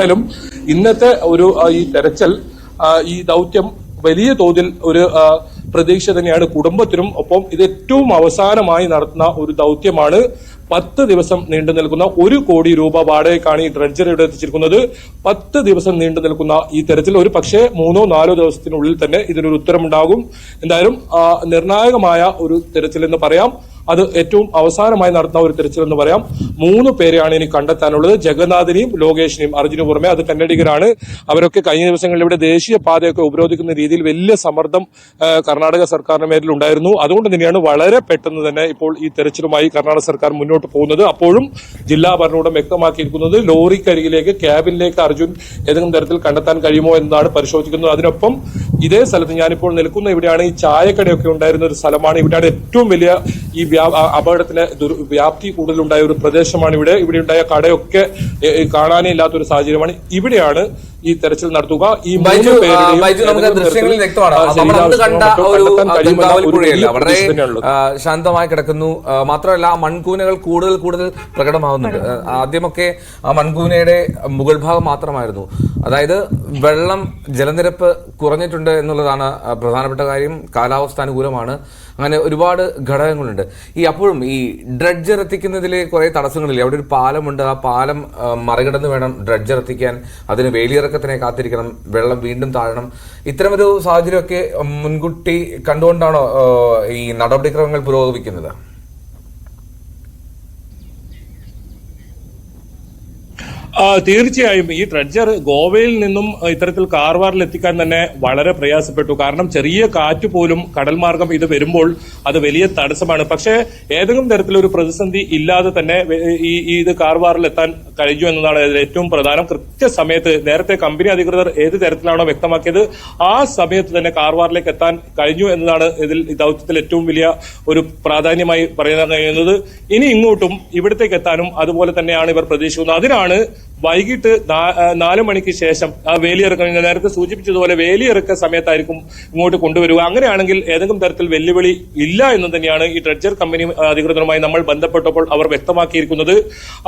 എന്തായാലും ഇന്നത്തെ ഒരു ഈ തെരച്ചിൽ ഈ ദൗത്യം വലിയ തോതിൽ ഒരു പ്രതീക്ഷ തന്നെയാണ് കുടുംബത്തിനും. ഒപ്പം ഇത് ഏറ്റവും അവസാനമായി നടത്തുന്ന ഒരു ദൗത്യമാണ് പത്ത് ദിവസം നീണ്ടു നിൽക്കുന്ന ഒരു കോടി രൂപ വാടകയ്ക്കാണ് ഈ ഡ്രഡ്ജറിയുടെ എത്തിച്ചിരിക്കുന്നത്. പത്ത് ദിവസം നീണ്ടു നിൽക്കുന്ന ഈ തെരച്ചിൽ ഒരു പക്ഷേ മൂന്നോ നാലോ ദിവസത്തിനുള്ളിൽ തന്നെ ഇതിനൊരു ഉത്തരമുണ്ടാകും. എന്തായാലും നിർണായകമായ ഒരു തെരച്ചിൽ എന്ന് പറയാം. അത് ഏറ്റവും അവസാനമായി നടത്തുന്ന ഒരു തിരച്ചിൽ എന്ന് പറയാം. മൂന്ന് പേരെയാണ് ഇനി കണ്ടെത്താനുള്ളത്. ജഗന്നാഥിനെയും ലോകേഷിനെയും അർജുന പുറമെ അത് കന്നഡികരാണ് അവരൊക്കെ കഴിഞ്ഞ ദിവസങ്ങളിൽ ഇവിടെ ദേശീയ പാതയൊക്കെ ഉപരോധിക്കുന്ന രീതിയിൽ വലിയ സമ്മർദ്ദം കർണാടക സർക്കാരിന്റെ മേലിൽ ഉണ്ടായിരുന്നു. അതുകൊണ്ട് തന്നെയാണ് വളരെ പെട്ടെന്ന് തന്നെ ഇപ്പോൾ ഈ തെരച്ചിലുമായി കർണാടക സർക്കാർ മുന്നോട്ട് പോകുന്നത്. അപ്പോഴും ജില്ലാ ഭരണകൂടം വ്യക്തമാക്കിയിരിക്കുന്നത് ലോറിക്കരികിലേക്ക് ക്യാബിനിലേക്ക് അർജുൻ ഏതെങ്കിലും തരത്തിൽ കണ്ടെത്താൻ കഴിയുമോ എന്നാണ് പരിശോധിക്കുന്നത്. അതിനൊപ്പം ഇതേ സ്ഥലത്ത് ഞാനിപ്പോൾ നിൽക്കുന്ന ഇവിടെയാണ് ഈ ചായക്കടയൊക്കെ ഉണ്ടായിരുന്ന ഒരു സ്ഥലമാണ്. ഇവിടെയാണ് ഏറ്റവും വലിയ ഈ അപകടത്തിന് വ്യാപ്തി കൂടുതലുണ്ടായ ഒരു പ്രദേശമാണ് ഇവിടെ. ഇവിടെ ഉണ്ടായ കടയൊക്കെ കാണാനേ ഇല്ലാത്തൊരു സാഹചര്യമാണ്. ഇവിടെയാണ് ഈ തെരച്ചിൽ നടത്തുക. ഈ ദൃശ്യങ്ങളിൽ വ്യക്തമാണ്. ശാന്തമായി കിടക്കുന്നു. മാത്രമല്ല മൺകൂനകൾ കൂടുതൽ കൂടുതൽ പ്രകടമാവുന്നുണ്ട്. ആദ്യമൊക്കെ ആ മൺകൂനയുടെ മുകൾ ഭാഗം മാത്രമായിരുന്നു. അതായത് വെള്ളം ജലനിരപ്പ് കുറഞ്ഞിട്ടുണ്ട് എന്നുള്ളതാണ് പ്രധാനപ്പെട്ട കാര്യം. കാലാവസ്ഥ അനുകൂലമാണ് അങ്ങനെ ഒരുപാട് ഘടകങ്ങളുണ്ട്. ഈ അപ്പോഴും ഈ ഡ്രഡ്ജർ എത്തിക്കുന്നതിൽ കുറെ തടസ്സങ്ങളില്ലേ? അവിടെ ഒരു പാലമുണ്ട്. ആ പാലം മറികടന്ന് വേണം ഡ്രഡ്ജർ എത്തിക്കാൻ. അതിന് വേലിയിറക്കത്തിനെ കാത്തിരിക്കണം വെള്ളം വീണ്ടും താഴണം. ഇത്തരമൊരു സാഹചര്യമൊക്കെ മുൻകൂട്ടി കണ്ടുകൊണ്ടാണോ ഈ നടപടിക്രമങ്ങൾ പുരോഗമിക്കുന്നത്? തീർച്ചയായും ഈ ട്രഡ്ജർ ഗോവയിൽ നിന്നും ഇത്തരത്തിൽ കാർവാറിൽ എത്തിക്കാൻ തന്നെ വളരെ പ്രയാസപ്പെട്ടു. കാരണം ചെറിയ കാറ്റ് പോലും കടൽ മാർഗം ഇത് വരുമ്പോൾ അത് വലിയ തടസ്സമാണ്. പക്ഷേ ഏതെങ്കിലും തരത്തിലൊരു പ്രതിസന്ധി ഇല്ലാതെ തന്നെ ഈ ഇത് കാർവാറിൽ എത്താൻ കഴിഞ്ഞു എന്നതാണ് ഇതിൽ ഏറ്റവും പ്രധാനം. കൃത്യസമയത്ത് നേരത്തെ കമ്പനി അധികൃതർ ഏത് തരത്തിലാണോ വ്യക്തമാക്കിയത് ആ സമയത്ത് തന്നെ കാർവാറിലേക്ക് എത്താൻ കഴിഞ്ഞു എന്നതാണ് ഇതിൽ ദൗത്യത്തിൽ ഏറ്റവും വലിയ ഒരു പ്രാധാന്യമായി പറയാൻ കഴിയുന്നത്. ഇനി ഇങ്ങോട്ടും ഇവിടത്തേക്ക് എത്താനും അതുപോലെ തന്നെയാണ് ഇവർ പ്രതീക്ഷിക്കുന്നത്. അതിനാണ് വൈകിട്ട് നാല് മണിക്ക് ശേഷം ആ വേലിയിറക്കം. നേരത്തെ സൂചിപ്പിച്ചതുപോലെ വേലിയിറക്ക സമയത്തായിരിക്കും ഇങ്ങോട്ട് കൊണ്ടുവരിക. അങ്ങനെയാണെങ്കിൽ ഏതെങ്കിലും തരത്തിൽ വെല്ലുവിളി ഇല്ല എന്ന് തന്നെയാണ് ഈ ഡ്രഡ്ജർ കമ്പനി അധികൃതരുമായി നമ്മൾ ബന്ധപ്പെട്ടപ്പോൾ അവർ വ്യക്തമാക്കിയിരിക്കുന്നത്.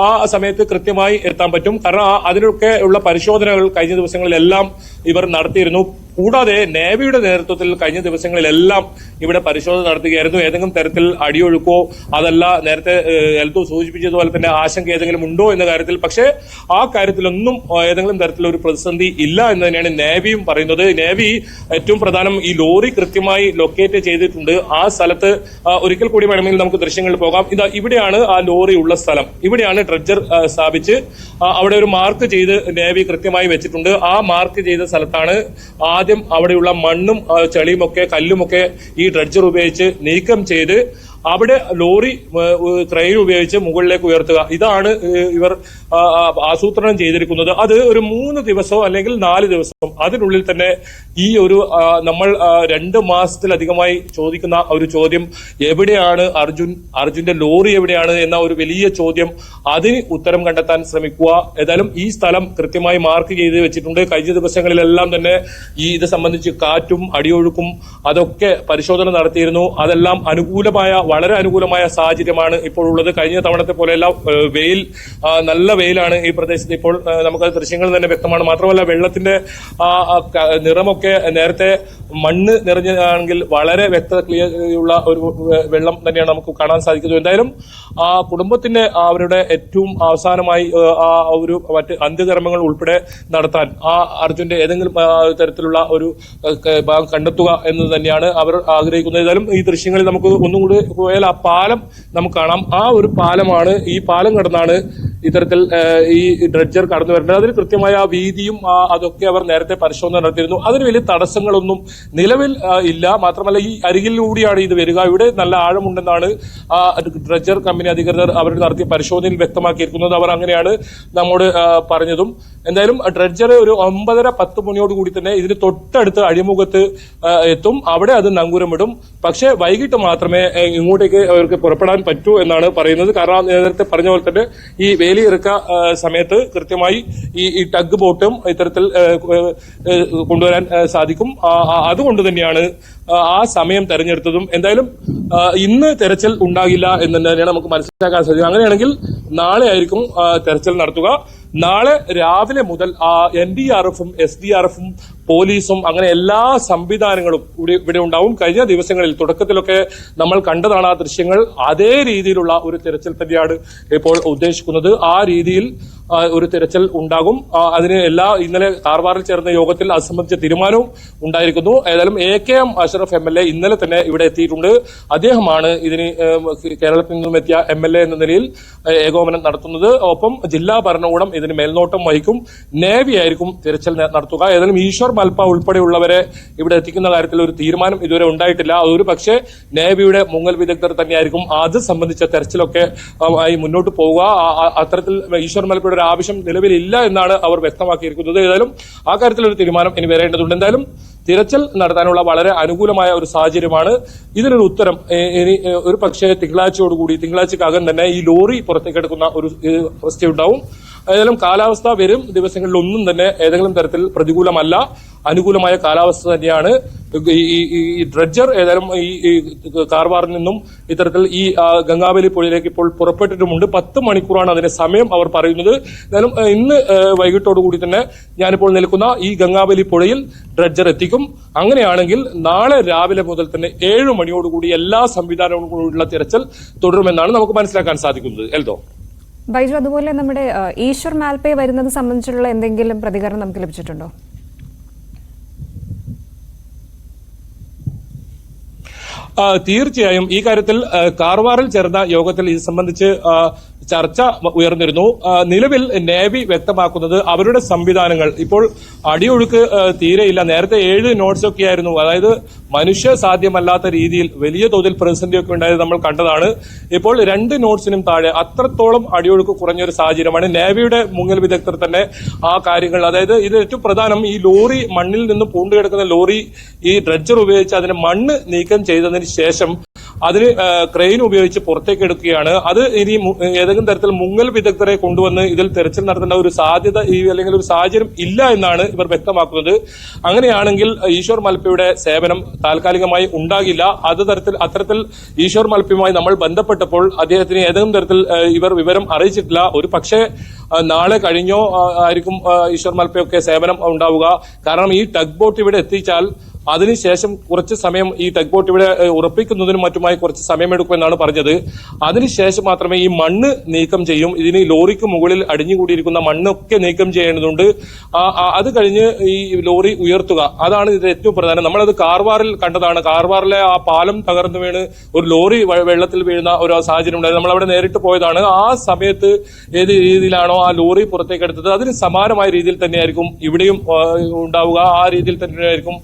ആ സമയത്ത് കൃത്യമായി എത്താൻ പറ്റും. കാരണം അതിനൊക്കെ ഉള്ള പരിശോധനകൾ കഴിഞ്ഞ ദിവസങ്ങളിലെല്ലാം ഇവർ നടത്തിയിരുന്നു. കൂടാതെ നേവിയുടെ നേതൃത്വത്തിൽ കഴിഞ്ഞ ദിവസങ്ങളിലെല്ലാം ഇവിടെ പരിശോധന നടത്തുകയായിരുന്നു. ഏതെങ്കിലും തരത്തിൽ അടിയൊഴുക്കോ അതല്ല നേരത്തെ എൽത്തു സൂചിപ്പിച്ചതുപോലെ തന്നെ ആശങ്ക ഏതെങ്കിലും ഉണ്ടോ എന്ന കാര്യത്തിൽ. പക്ഷേ ആ കാര്യത്തിലൊന്നും ഏതെങ്കിലും തരത്തിലൊരു പ്രതിസന്ധി ഇല്ല എന്ന് തന്നെയാണ് നേവിയും പറയുന്നത്. നേവി ഏറ്റവും പ്രധാനം ഈ ലോറി കൃത്യമായി ലൊക്കേറ്റ് ചെയ്തിട്ടുണ്ട്. ആ സ്ഥലത്ത് ഒരിക്കൽ കൂടി വേണമെങ്കിൽ നമുക്ക് ദൃശ്യങ്ങളിൽ പോകാം. ഇതാ ഇവിടെയാണ് ആ ലോറി ഉള്ള സ്ഥലം. ഇവിടെയാണ് ഡ്രഡ്ജർ സ്ഥാപിച്ച് അവിടെ ഒരു മാർക്ക് ചെയ്ത് നേവി കൃത്യമായി വെച്ചിട്ടുണ്ട്. ആ മാർക്ക് ചെയ്ത സ്ഥലത്താണ് ആദ്യം അവിടെയുള്ള മണ്ണും ചെളിയും ചെളിയുമൊക്കെ കല്ലുമൊക്കെ ഈ ഡ്രഡ്ജർ ഉപയോഗിച്ച് നീക്കം ചെയ്ത് അവിടെ ലോറി ക്രെയിൻ ഉപയോഗിച്ച് മുകളിലേക്ക് ഉയർത്തുക. ഇതാണ് ഇവർ ആസൂത്രണം ചെയ്തിരിക്കുന്നത്. അത് ഒരു മൂന്ന് ദിവസമോ അല്ലെങ്കിൽ നാല് ദിവസവും അതിനുള്ളിൽ തന്നെ ഈ ഒരു നമ്മൾ രണ്ട് മാസത്തിലധികമായി ചോദിക്കുന്ന ഒരു ചോദ്യം എവിടെയാണ് അർജുൻ അർജുന്റെ ലോറി എവിടെയാണ് എന്ന ഒരു വലിയ ചോദ്യം അതിന് ഉത്തരം കണ്ടെത്താൻ ശ്രമിക്കുക. ഏതായാലും ഈ സ്ഥലം കൃത്യമായി മാർക്ക് ചെയ്ത് വെച്ചിട്ടുണ്ട്. കഴിഞ്ഞ ദിവസങ്ങളിലെല്ലാം തന്നെ ഈ ഇത് സംബന്ധിച്ച് കാറ്റും അടിയൊഴുക്കും അതൊക്കെ പരിശോധന നടത്തിയിരുന്നു. അതെല്ലാം അനുകൂലമായ വളരെ അനുകൂലമായ സാഹചര്യമാണ് ഇപ്പോൾ ഉള്ളത്. കഴിഞ്ഞ തവണത്തെ പോലെയല്ല വെയിൽ നല്ല വെയിലാണ് ഈ പ്രദേശത്ത് ഇപ്പോൾ നമുക്ക് ദൃശ്യങ്ങൾ തന്നെ വ്യക്തമാണ്. മാത്രമല്ല വെള്ളത്തിന്റെ നിറമൊക്കെ നേരത്തെ മണ്ണ് നിറഞ്ഞതാണെങ്കിൽ വളരെ വ്യക്തത ക്ലിയർ ഉള്ള ഒരു വെള്ളം തന്നെയാണ് നമുക്ക് കാണാൻ സാധിക്കുന്നത്. എന്തായാലും ആ കുടുംബത്തിന്റെ അവരുടെ ഏറ്റവും അവസാനമായി ആ ഒരു മറ്റ് അന്ത്യകർമ്മങ്ങൾ ഉൾപ്പെടെ നടത്താൻ ആ അർജുന്റെ ഏതെങ്കിലും തരത്തിലുള്ള ഒരു ഭാഗം കണ്ടെത്തുക എന്ന് തന്നെയാണ് അവർ ആഗ്രഹിക്കുന്നത്. ഏതായാലും ഈ ദൃശ്യങ്ങളിൽ നമുക്ക് ഒന്നും കൂടി പോയാൽ ആ പാലം നമുക്ക് കാണാം. ആ ഒരു പാലമാണ് ഈ പാലം കടന്നാണ് ഇത്തരത്തിൽ ഈ ഡ്രഡ്ജർ കടന്നു വരേണ്ടത് അതിന് കൃത്യമായ ആ വീതിയും അതൊക്കെ അവർ നേരത്തെ പരിശോധന നടത്തിയിരുന്നു. അതിന് വലിയ തടസ്സങ്ങളൊന്നും നിലവിൽ ഇല്ല. മാത്രമല്ല ഈ അരികിലൂടെയാണ് ഇത് വരിക. ഇവിടെ നല്ല ആഴമുണ്ടെന്നാണ് ആ ഡ്രഡ്ജർ കമ്പനി അധികൃതർ അവർ നടത്തിയ പരിശോധനയിൽ വ്യക്തമാക്കിയിരിക്കുന്നത്. അവർ അങ്ങനെയാണ് നമ്മോട് പറഞ്ഞതും. എന്തായാലും ഡ്രഡ്ജർ ഒരു ഒമ്പതര പത്ത് മണിയോട് കൂടി തന്നെ ഇതിന് തൊട്ടടുത്ത് അഴിമുഖത്ത് എത്തും. അവിടെ അത് നങ്കൂരമിടും. പക്ഷേ വൈകിട്ട് മാത്രമേ ഏ, ഇങ്ങോട്ടേക്ക് അവർക്ക് പുറപ്പെടാൻ പറ്റൂ എന്നാണ് പറയുന്നത്. കാരണം നേരത്തെ പറഞ്ഞ പോലെ തന്നെ ഈ വേലി ഇറക്ക ആ, സമയത്ത് കൃത്യമായി ഈ ഈ ടഗ് ബോട്ടും ഇത്തരത്തിൽ കൊണ്ടുവരാൻ സാധിക്കും. അതുകൊണ്ട് തന്നെയാണ് ആ, സമയം തെരഞ്ഞെടുത്തതും. എന്തായാലും ഇന്ന് തെരച്ചിൽ ഉണ്ടാകില്ല എന്ന് തന്നെയാണ് നമുക്ക് മനസ്സിലാക്കാൻ സാധിക്കും. അങ്ങനെയാണെങ്കിൽ നാളെ ആയിരിക്കും തെരച്ചിൽ നടത്തുക. നാളെ രാവിലെ മുതൽ എൻ ഡി ആർ എഫും എസ് ഡി ആർ എഫും പോലീസും അങ്ങനെ എല്ലാ സംവിധാനങ്ങളും ഇവിടെ ഇവിടെ ഉണ്ടാവും. കഴിഞ്ഞ ദിവസങ്ങളിൽ തുടക്കത്തിലൊക്കെ നമ്മൾ കണ്ടതാണ് ആ ദൃശ്യങ്ങൾ. അതേ രീതിയിലുള്ള ഒരു തിരച്ചിൽ തന്നെയാണ് ഇപ്പോൾ ഉദ്ദേശിക്കുന്നത്. ആ രീതിയിൽ ഒരു തിരച്ചിൽ ഉണ്ടാകും. അതിന് എല്ലാ ഇന്നലെ കാർവാറിൽ ചേർന്ന യോഗത്തിൽ അത് സംബന്ധിച്ച തീരുമാനവും ഉണ്ടായിരിക്കുന്നു. ഏതായാലും A K M Ashraf M L A ഇന്നലെ തന്നെ ഇവിടെ എത്തിയിട്ടുണ്ട്. അദ്ദേഹമാണ് ഇതിന് കേരളത്തിൽ നിന്നും എത്തിയ എം എൽ എ എന്ന നിലയിൽ ഏകോപനം നടത്തുന്നത്. ഒപ്പം ജില്ലാ ഭരണകൂടം ഇതിന് മേൽനോട്ടം വഹിക്കും. നേവി ആയിരിക്കും തിരച്ചിൽ നടത്തുക. ഏതായാലും ഈശ്വർ മൽപ്പ ഉൾപ്പെടെയുള്ളവരെ ഇവിടെ എത്തിക്കുന്ന കാര്യത്തിൽ ഒരു തീരുമാനം ഇതുവരെ ഉണ്ടായിട്ടില്ല. അതൊരു പക്ഷേ നേവിയുടെ മുങ്ങൽ വിദഗ്ധർ തന്നെയായിരിക്കും അത് സംബന്ധിച്ച തെരച്ചിലൊക്കെ ആയി മുന്നോട്ട് പോവുക. അത്തരത്തിൽ ഈശ്വർ മൽപ്പയുടെ ഒരു ആവശ്യം നിലവിലില്ല എന്നാണ് അവർ വ്യക്തമാക്കിയിരിക്കുന്നത്. ഏതായാലും ആ കാര്യത്തിൽ ഒരു തീരുമാനം ഇനി വരേണ്ടതുണ്ട്. എന്തായാലും തിരച്ചിൽ നടത്താനുള്ള വളരെ അനുകൂലമായ ഒരു സാഹചര്യമാണ്. ഇതിനൊരു ഉത്തരം ഇനി ഒരു പക്ഷേ തിങ്കളാഴ്ചയോടുകൂടി തിങ്കളാഴ്ചക്കകം തന്നെ ഈ ലോറി പുറത്തേക്ക് എടുക്കുന്ന ഒരു അവസ്ഥയുണ്ടാവും. ഏതായാലും കാലാവസ്ഥ വരും ദിവസങ്ങളിൽ ഒന്നും തന്നെ ഏതെങ്കിലും തരത്തിൽ പ്രതികൂലമല്ല. അനുകൂലമായ കാലാവസ്ഥ തന്നെയാണ്. ഈ- ഡ്രഡ്ജർ ഏതായാലും ഈ കാർവാറിൽ നിന്നും ഇത്തരത്തിൽ ഈ ഗംഗാവലി പുഴയിലേക്ക് ഇപ്പോൾ പുറപ്പെട്ടിട്ടുമുണ്ട്. പത്ത് മണിക്കൂറാണ് അതിന്റെ സമയം അവർ പറയുന്നത്. എന്നാലും ഇന്ന് വൈകിട്ടോടുകൂടി തന്നെ ഞാനിപ്പോൾ നിൽക്കുന്ന ഈ ഗംഗാവലി പുഴയിൽ ഡ്രഡ്ജർ എത്തിക്കും. അങ്ങനെയാണെങ്കിൽ നാളെ രാവിലെ മുതൽ തന്നെ ഏഴ് മണിയോടുകൂടി എല്ലാ സംവിധാനങ്ങളോടുള്ള തിരച്ചിൽ തുടരുമെന്നാണ് നമുക്ക് മനസ്സിലാക്കാൻ സാധിക്കുന്നത്. എൽദോ? ബൈജു അതുപോലെ നമ്മുടെ ഈശ്വർ മാൽപേ വരുന്നത് സംബന്ധിച്ചുള്ള എന്തെങ്കിലും പ്രതികരണം നമുക്ക് ലഭിച്ചിട്ടുണ്ടോ? തീർച്ചയായും ഈ കാര്യത്തിൽ കാർവാറിൽ ചേർന്ന യോഗത്തിൽ ഇത് സംബന്ധിച്ച് ചർച്ച ഉയർന്നിരുന്നു. നിലവിൽ നേവി വ്യക്തമാക്കുന്നത് അവരുടെ സംവിധാനങ്ങൾ. ഇപ്പോൾ അടിയൊഴുക്ക് തീരെയില്ല. നേരത്തെ ഏഴ് നോട്ട്സ് ഒക്കെ ആയിരുന്നു അതായത് മനുഷ്യ സാധ്യമല്ലാത്ത രീതിയിൽ വലിയ തോതിൽ പ്രതിസന്ധിയൊക്കെ ഉണ്ടായത് നമ്മൾ കണ്ടതാണ്. ഇപ്പോൾ രണ്ട് നോട്ട്സിനും താഴെ അത്രത്തോളം അടിയൊഴുക്ക് കുറഞ്ഞ ഒരു സാഹചര്യമാണ് നേവിയുടെ മുങ്ങൽ വിദഗ്ധർ തന്നെ ആ കാര്യങ്ങൾ. അതായത് ഇത് ഏറ്റവും പ്രധാനം ഈ ലോറി മണ്ണിൽ നിന്ന് പൂണ്ടു കിടക്കുന്ന ലോറി ഈ ഡ്രഡ്ജർ ഉപയോഗിച്ച് അതിന് മണ്ണ് നീക്കം ചെയ്തതിന് ശേഷം അതിന് ക്രെയിൻ ഉപയോഗിച്ച് പുറത്തേക്ക് എടുക്കുകയാണ്. അത് ഇനി ഏതെങ്കിലും തരത്തിൽ മുങ്ങൽ വിദഗ്ധരെ കൊണ്ടുവന്ന് ഇതിൽ തെരച്ചിൽ നടത്തേണ്ട ഒരു സാധ്യത അല്ലെങ്കിൽ ഒരു സാഹചര്യം ഇല്ല എന്നാണ് ഇവർ വ്യക്തമാക്കുന്നത്. അങ്ങനെയാണെങ്കിൽ ഈശ്വർ മൽപ്പയുടെ സേവനം താൽക്കാലികമായി ഉണ്ടാകില്ല. അത് തരത്തിൽ അത്തരത്തിൽ ഈശ്വർ മൽപ്പയുമായി നമ്മൾ ബന്ധപ്പെട്ടപ്പോൾ അദ്ദേഹത്തിന് ഏതെങ്കിലും തരത്തിൽ ഇവർ വിവരം അറിയിച്ചിട്ടില്ല. ഒരു പക്ഷേ നാളെ കഴിഞ്ഞോ ആയിരിക്കും ഈശ്വർ മൽപ്പയൊക്കെ സേവനം ഉണ്ടാവുക. കാരണം ഈ ടഗ് ബോട്ട് ഇവിടെ എത്തിച്ചാൽ അതിനുശേഷം കുറച്ച് സമയം ഈ ടഗ് ബോട്ട് ഇവിടെ ഉറപ്പിക്കുന്നതിനും മറ്റുമായി കുറച്ച് സമയമെടുക്കുമെന്നാണ് പറഞ്ഞത്. അതിനുശേഷം മാത്രമേ ഈ മണ്ണ് നീക്കം ചെയ്യും. ഇതിന് ലോറിക്ക് മുകളിൽ അടിഞ്ഞുകൂടിയിരിക്കുന്ന മണ്ണൊക്കെ നീക്കം ചെയ്യേണ്ടതുണ്ട്. അത് കഴിഞ്ഞ് ഈ ലോറി ഉയർത്തുക. അതാണ് ഇതിന്റെ ഏറ്റവും പ്രധാനം. നമ്മളത് കാർവാറിൽ കണ്ടതാണ്. കാർവാറിലെ ആ പാലം തകർന്നു വീണ് ഒരു ലോറി വെള്ളത്തിൽ വീഴുന്ന ഒരു സാഹചര്യം ഉണ്ടായത് നമ്മൾ അവിടെ നേരിട്ട് പോയതാണ്. ആ സമയത്ത് ഏത് രീതിയിലാണോ ആ ലോറി പുറത്തേക്ക് എടുത്തത്. അതിന് സമാനമായ രീതിയിൽ തന്നെയായിരിക്കും ഇവിടെയും ഉണ്ടാവുക. ആ രീതിയിൽ തന്നെയായിരിക്കും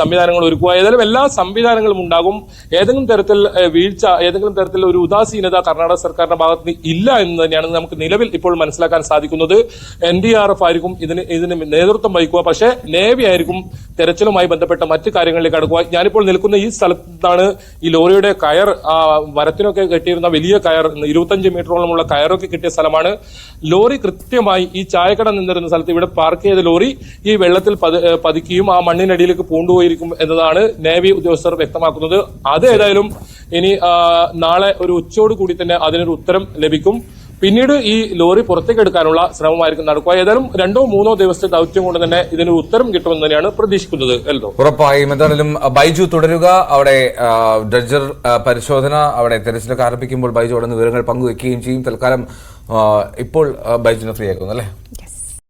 സംവിധാനങ്ങൾ ഒരുക്കുക. ഏതായാലും എല്ലാ സംവിധാനങ്ങളും ഉണ്ടാകും. ഏതെങ്കിലും തരത്തിൽ വീഴ്ച ഏതെങ്കിലും തരത്തിൽ ഒരു ഉദാസീനത കർണാടക സർക്കാരിന്റെ ഭാഗത്ത് നിന്ന് ഇല്ല എന്ന് തന്നെയാണ് നമുക്ക് നിലവിൽ ഇപ്പോൾ മനസ്സിലാക്കാൻ സാധിക്കുന്നത്. എൻ ഡി ആർ എഫ് ആയിരിക്കും ഇതിന് ഇതിന് നേതൃത്വം വഹിക്കുക. പക്ഷേ നേവി ആയിരിക്കും തെരച്ചിലുമായി ബന്ധപ്പെട്ട മറ്റ് കാര്യങ്ങളിലേക്ക് അടുക്കുക. ഞാനിപ്പോൾ നിൽക്കുന്ന ഈ സ്ഥലത്താണ് ഈ ലോറിയുടെ കയർ മരത്തിനൊക്കെ കെട്ടിയിരുന്ന വലിയ കയർ ഇരുപത്തഞ്ച് മീറ്ററോളമുള്ള കയറൊക്കെ കിട്ടിയ സ്ഥലമാണ്. ലോറി കൃത്യമായി ഈ ചായക്കട നിന്നിരുന്ന സ്ഥലത്ത് ഇവിടെ പാർക്ക് ചെയ്ത ലോറി ഈ വെള്ളത്തിൽ പതുക്കുകയും ആ മണ്ണിനടിയിലേക്ക് പൂണ്ടുപോയിരിക്കും എന്നതാണ് നേവി ഉദ്യോഗസ്ഥർ വ്യക്തമാക്കുന്നത്. അത് ഏതായാലും ഇനി നാളെ ഒരു ഉച്ചയോട് കൂടി തന്നെ അതിനൊരു ഉത്തരം ലഭിക്കും. പിന്നീട് ഈ ലോറി പുറത്തേക്ക് എടുക്കാനുള്ള ശ്രമമായിരിക്കും നടക്കുക. ഏതായാലും രണ്ടോ മൂന്നോ ദിവസത്തെ ദൗത്യം കൊണ്ട് തന്നെ ഇതിന് ഉത്തരം കിട്ടുമെന്ന് തന്നെയാണ് പ്രതീക്ഷിക്കുന്നത്. ഉറപ്പായും. എന്തായാലും ബൈജു തുടരുക. അവിടെ ഡ്രഡ്ജർ പരിശോധന അവിടെ തെരച്ചിലൊക്കെ ആരംഭിക്കുമ്പോൾ ബൈജു അവിടെ നിന്ന് വിവരങ്ങൾ പങ്കുവെക്കുകയും ചെയ്യും. തൽക്കാലം ഇപ്പോൾ ബൈജുനെ ഫ്രീ ആക്കുന്നു അല്ലേ?